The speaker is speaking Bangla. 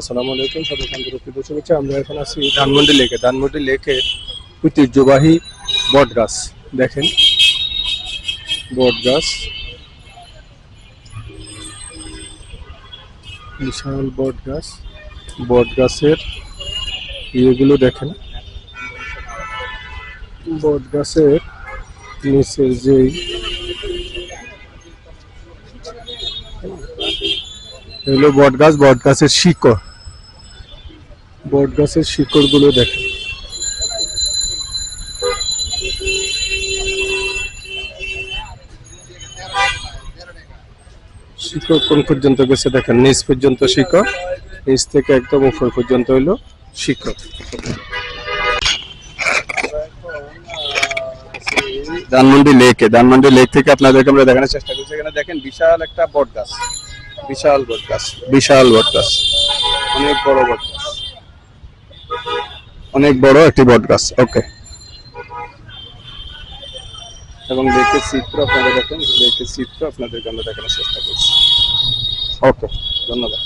আসসালামু আলাইকুম সবাই শান্তিরক্ষী দর্শক আমরা এখন আছি ধানমন্ডি লেকে। ধানমন্ডি লেকের ঐতিহ্যবাহী বট গাছ দেখেন বট গাছ বিশাল বট গাছ বট গাছের ইয়েগুলো দেখেন। বট গাছের নিচের যেই এগুলো বট গাছ বট গাছের শিকড়। বট গাছের শিকড়গুলো দেখেন। শিকড় কোন পর্যন্ত গেছে দেখেন, নিচ পর্যন্ত শিকড়, নিচ থেকে একদম উপর পর্যন্ত হইল শিকড়। ধানমন্ডি লেকে ধানমন্ডি লেক থেকে আপনাদেরকে আমরা দেখানোর চেষ্টা করছি। এখানে দেখেন বিশাল একটা বট গাছ বিশাল বট গাছ বিশাল বট গাছ অনেক বড় বট গাছ অনেক বড় একটি বট গাছ ওকে এবং দেখে চিত্র আপনারা দেখেন দেখে চিত্র আপনাদেরকে আমরা দেখানোর চেষ্টা করছি। ওকে ধন্যবাদ।